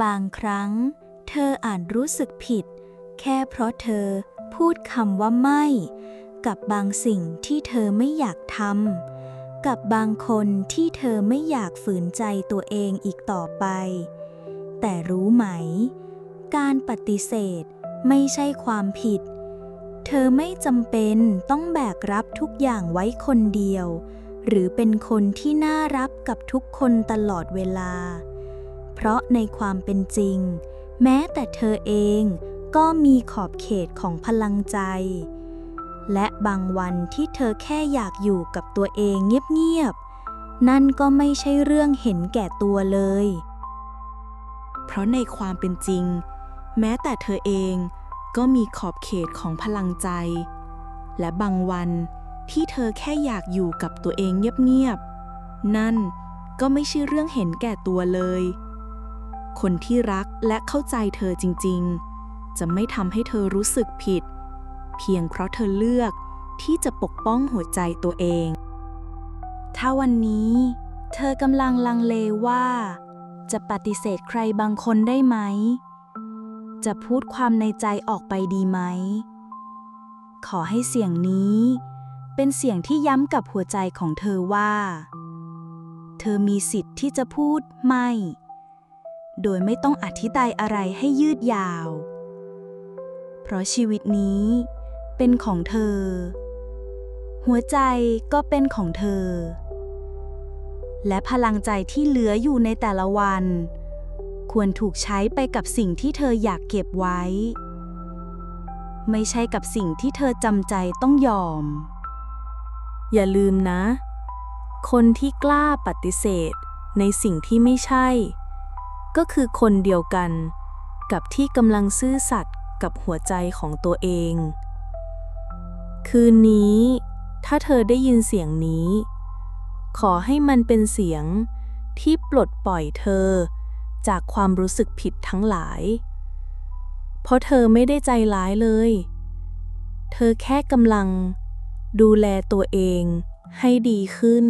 บางครั้ง เธออาจรู้สึกผิด แค่เพราะเธอพูดคำว่าไม่ กับบางสิ่งที่เธอไม่อยากทำกับบางคนที่เธอไม่อยากฝืนใจตัวเองอีกต่อไป แต่รู้ไหม การปฏิเสธไม่ใช่ความผิด เธอไม่จำเป็นต้องแบกรับทุกอย่างไว้คนเดียว หรือเป็นคนที่น่ารับกับทุกคนตลอดเวลา เพราะในความเป็นจริง แม้แต่เธอเองก็มีขอบเขตของพลังใจ และบางวันที่เธอแค่อยากอยู่กับตัวเองเงียบๆ นั่นก็ไม่ใช่เรื่องเห็นแก่ตัวเลย เพราะในความเป็นจริง แม้แต่เธอเองก็มีขอบเขตของพลังใจ และบางวันที่เธอแค่อยากอยู่กับตัวเองเงียบๆ นั่นก็ไม่ใช่เรื่องเห็นแก่ตัวเลย คนที่รักและเข้าใจเธอจริง ๆ จะไม่ทำให้เธอรู้สึกผิด เพียงเพราะเธอเลือกที่จะปกป้องหัวใจตัวเอง ถ้าวันนี้ เธอกำลังลังเลว่า จะปฏิเสธใครบางคนได้ไหม จะพูดความในใจออกไปดีไหม ขอให้เสียงนี้ เป็นเสียงที่ย้ำกับหัวใจของเธอว่า เธอมีสิทธิ์ที่จะพูดไม่ โดยไม่ต้องอธิบายอะไรให้ยืดยาว เพราะชีวิตนี้เป็นของเธอ หัวใจก็เป็นของเธอ และพลังใจที่เหลืออยู่ในแต่ละวัน ควรถูกใช้ไปกับสิ่งที่เธออยากเก็บไว้ ไม่ใช่กับสิ่งที่เธอจำใจต้องยอม อย่าลืมนะ คนที่กล้าปฏิเสธในสิ่งที่ไม่ใช่ ก็คือคนเดียวกัน กับที่กำลังซื่อสัตย์กับหัวใจของตัวเอง คืนนี้ ถ้าเธอได้ยินเสียงนี้ ขอให้มันเป็นเสียงที่ปลดปล่อยเธอ จากความรู้สึกผิดทั้งหลาย เพราะเธอไม่ได้ใจร้ายเลย เธอแค่กำลัง ดูแลตัวเองให้ดีขึ้น